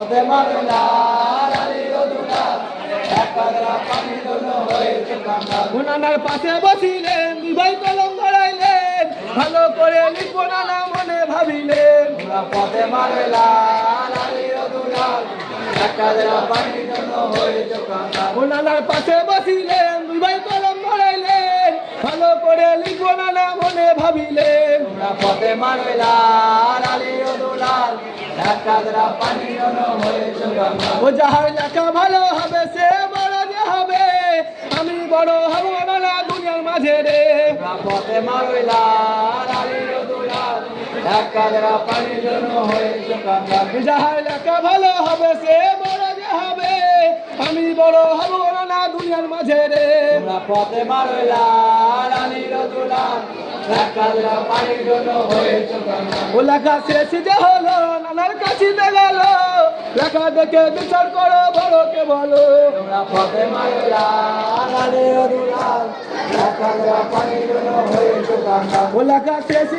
পথে মারলা লালিও দুলাল একাদরা পানি জন্য হয়েছে কাঙ্গাল নানার পাশে বসিলেন বিবাহ কলম ধরাইলেন ভালো করে লিখব নানা মনে ভাবিলেন। পথে মারলা লালিও দুলাল একাদরা পানি জন্য হয়েছে কাঙ্গাল ও নানার পাশে বসিলেন বিবাহ কলম ধরাইলেন ভালো করে লিখব নানা মনে ভাবিলেন। পথে মারলা লালিও দুলাল ও যাহার লেখা ভালো হবে সে বড় যে হবে। আমি বড় হব নানা দুনিয়ার মাঝে রে। পথে যাহার লেখা ভালো হবে সে বড় যে হবে। আমি বড় হব নানা দুনিয়ার মাঝে রে। পথে মারলা লালিও দুলাল লেখা শেষ যে হলো নানার কাছে গেল লেখা দেখে বিচার করো বলো হয়েছে কাঙ্গাল ও লেখা শেষ